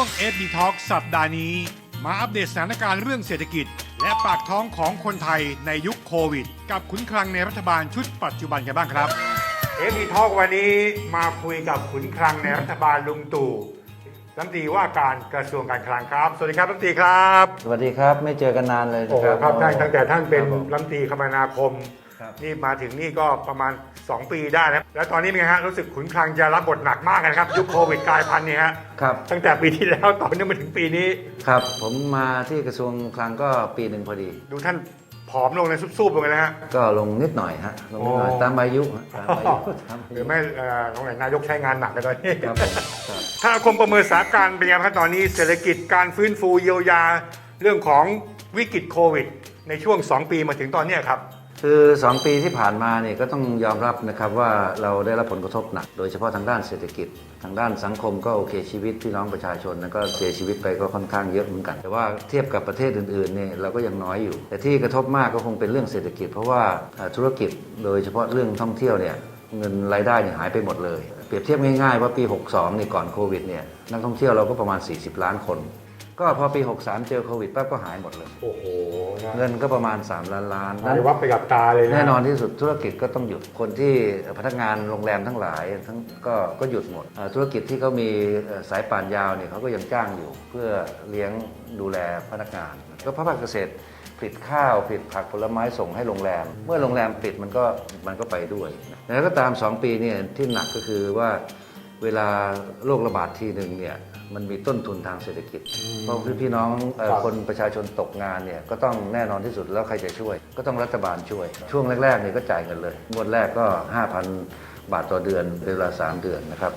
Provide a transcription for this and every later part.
วง s d Talk สัปดาห์นี้ มาอัปเดตสถานการณ์เรื่องเศรษฐกิจ และปากท้องของคนไทยในยุคโควิด กับขุนคลังในรัฐบาลชุดปัจจุบันกันบ้างครับ s d Talk วันนี้มาคุยกับขุนคลังในรัฐบาลลุงตู่รัฐมนตรีว่าการกระทรวงการคลังครับ สวัสดีครับรัฐมนตรีครับ สวัสดีครับ ไม่เจอกันนานเลยโอ้นะโหครับครับท่านตั้งแต่ท่านเป็นครับผมรัฐมนตรีคมนาคม ครับนี่มาถึงนี่ก็ประมาณ 2 ปีได้นะแล้วตอนนี้เป็นไงฮะรู้สึกขุนคลังจะรับบทหนักมากนะครับ ยุคโควิดกลายพันธุ์เนี่ยฮะครับ ตั้งแต่ปีที่แล้วตอนนี้มาถึงปีนี้ ครับ ผมมาที่กระทรวงคลังก็ปีหนึ่งพอดี ดูท่านผอมลงในซุบๆลงเลยนะฮะ ก็ลงนิดหน่อยฮะลงนิดหน่อยอ๋อตามอายุฮะตามอายุตามอาหรืยุอไม่เอ่อตรงไหนนายกใช้งานหนักกันตอนนี้ครับผมครับถ้าคมประเมินสถานการณ์เป็นยังไงครับตอนนี้เศรษฐกิจการฟื้นฟูเยียวยา เรื่องของวิกฤตโควิด ในช่วง 2 ปีมาถึงตอนเนี้ยครับ คือ2ปีที่ผ่านมาเนี่ยก็ต้องยอมรับนะครับว่าเราได้รับผลกระทบหนัก โดยเฉพาะทางด้านเศรษฐกิจ ทางด้านสังคมก็โอเคชีวิตพี่น้องประชาชนนะก็เสียชีวิตไปก็ค่อนข้างเยอะเหมือนกัน แต่ว่าเทียบกับประเทศอื่นๆเนี่ยเราก็ยังน้อยอยู่ แต่ที่กระทบมากก็คงเป็นเรื่องเศรษฐกิจ เพราะว่าธุรกิจโดยเฉพาะเรื่องท่องเที่ยวเนี่ยเงินรายได้เนี่ยหายไปหมดเลย เปรียบเทียบง่ายๆว่าปี 62 นี่ก่อนโควิดเนี่ยนักท่องเที่ยวเราก็ประมาณ 40 ล้านคน ก็พอปี 63 เจอโควิดปั๊บก็หายหมดเลย โอ้โหนะเงินก็ประมาณ 3 ล้านล้านหายวับไปกับตาเลยนะแน่นอนที่สุดธุรกิจก็ต้องหยุดคนที่พนักงานโรงแรมทั้งหลายทั้งก็ก็หยุดหมดเอ่อธุรกิจที่เขามีเอ่อสายป่านยาวเนี่ยเขาก็ยังจ้างอยู่ เพื่อเลี้ยงดูแลพนักงาน ก็ภาคเกษตรผลิตข้าวผลิตผักผลไม้ส่งให้โรงแรม เมื่อโรงแรมปิดมันก็มันก็ไปด้วยแล้วก็ตาม 2 ปีเนี่ยที่หนักก็คือว่า เวลาโรคระบาดทีหนึ่งเนี่ยมันมีต้นทุนทางเศรษฐกิจ เพราะพี่น้องเอ่อครับ คนประชาชนตกงานเนี่ยก็ต้องแน่นอนที่สุดแล้วใครจะช่วย ก็ต้องรัฐบาลช่วย ช่วงแรกๆเนี่ยก็จ่ายเงินเลยงวดแรกก็ 5,000 บาทต่อเดือนเป็นเวลา 3 เดือนนะครับ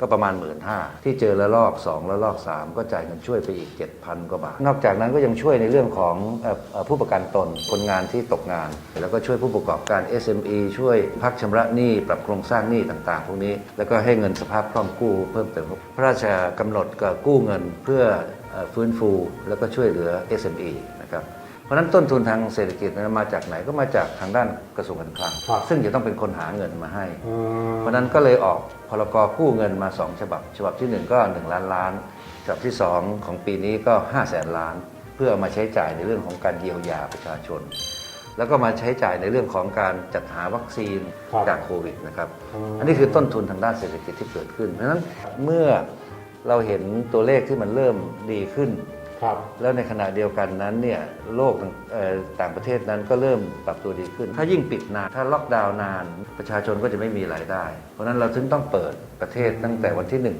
ก็ประมาณ 1 5ื่นที่เจอละลอก 2 ละลอก 3 ก็จ่ายเงินช่วยไปอีก 7,000 กว่าบาท นอกจากนั้นก็ยังช่วยในเรื่องของเอ่อเอ่อผู้ประกันตนคนงานที่ตกงาน แล้วก็ช่วยผู้ประกอบการ SME ช่วยพักชำระหนี้ ปรับโครงสร้างหนี้ต่างๆ พวกนี้ แล้วก็ให้เงินสภาพคล่องกู้เพิ่มเติมพระราชกำหนดก็กู้เงินเพื่อเอ่อฟื้นฟู แล้วก็ช่วยเหลือ SME นะครับเพราะฉะนั้นต้นทุนทางเศรษฐกิจนั้นมาจากไหนก็มาจากทางด้านกระทรวงการคลังครับซึ่งจะต้องเป็นคนหาเงินมาให้อืมเพราะฉะนั้นก็เลยออกพ รกกู้เงินมา 2 ฉบับ ฉบับที่ 1 ก็ 1 ล้านล้าน ฉบับที่ 2 ของปีนี้ก็5 0 0แสนล้าน เพื่อเอามาใช้จ่ายในเรื่องของการเยียวยาประชาชน แล้วก็มาใช้จ่ายในเรื่องของการจัดหาวัคซีนครับจากโควิดนะครับอืมอันนี้คือต้นทุนทางด้านเศรษฐกิจที่เกิดขึ้น เพราะฉะนั้นเมื่อเราเห็นตัวเลขที่มันเริ่มดีขึ้น ครับแล้วในขณะเดียวกันนั้นเนี่ยโลกต่างประเทศนั้นก็เริ่มปรับตัวดีขึ้น ถ้ายิ่งปิดนาน ถ้าล็อกดาวน์นาน ประชาชนก็จะไม่มีรายได้ เพราะนั้นเราถึงต้องเปิดประเทศตั้งแต่วันที่หนึ่ง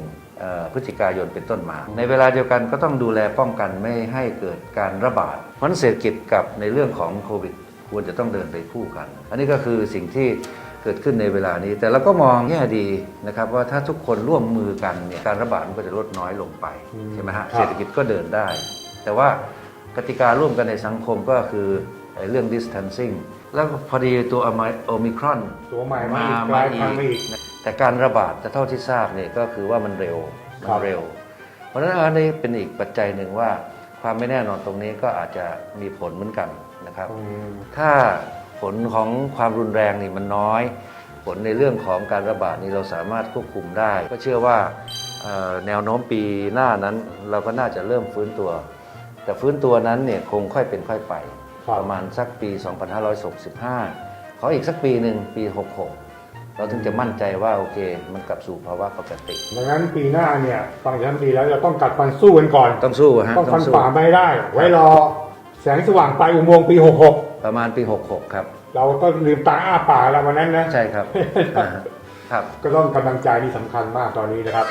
พฤศจิกายนเป็นต้นมา ในเวลาเดียวกันก็ต้องดูแลป้องกันไม่ให้เกิดการระบาด เพราะฉะนั้นเศรษฐกิจกับในเรื่องของโควิดควรจะต้องเดินไปคู่กัน อันนี้ก็คือสิ่งที่ เกิดขึ้นในเวลานี้ แต่เราก็มองแง่ดีนะครับว่าถ้าทุกคนร่วมมือกันเนี่ยการระบาดมันก็จะลดน้อยลงไปอืมใช่ไหมฮะครับเศรษฐกิจก็เดินได้ แต่ว่ากติการร่วมกันในสังคมก็คือไอ้เรื่อง distancing แล้วพอดีตัวโอมิครอนตัวใหม่มาอีกกลายพันธุ์มาอีกแต่การระบาดแต่เท่าที่ทราบเนี่ยก็คือว่ามันเร็วมัครันบเร็ว เพราะฉะนั้นอันนี้เป็นอีกปัจจัยหนึ่งว่าความไม่แน่นอนตรงนี้ก็อาจจะมีผลเหมือนกันนะครับอืมถ้า ผลของความรุนแรงนี่มันน้อย ผลในเรื่องของการระบาดนี่เราสามารถควบคุมได้ ก็เชื่อว่าเอ่อแนวโน้มปีหน้านั้นเราก็น่าจะเริ่มฟื้นตัว แต่ฟื้นตัวนั้นเนี่ยคงค่อยเป็นค่อยไปครับประมาณสักปี 2565 ขออีกสักปีหนึ่งปี 66 เราถึงจะมั่นใจว่าโอเค มันกลับสู่ภาวะปกติ ดังนั้นปีหน้าเนี่ยฟังจากท่านดีแล้วเราต้องกัดฟันสู้กันก่อน ต้องสู้อะฮะต้องฟันสู้ฝ่าไม่ได้ ไว้รอแสงสว่างปลายอุโมงค์ปี ประมาณปี 66 ครับ66เราก็ลืมตาอ้าปากแล้ววันนั้นนะ ใช่ครับ อ่าฮะครับ ก็ต้องกำลังใจนี่สำคัญมากตอนนี้นะครับ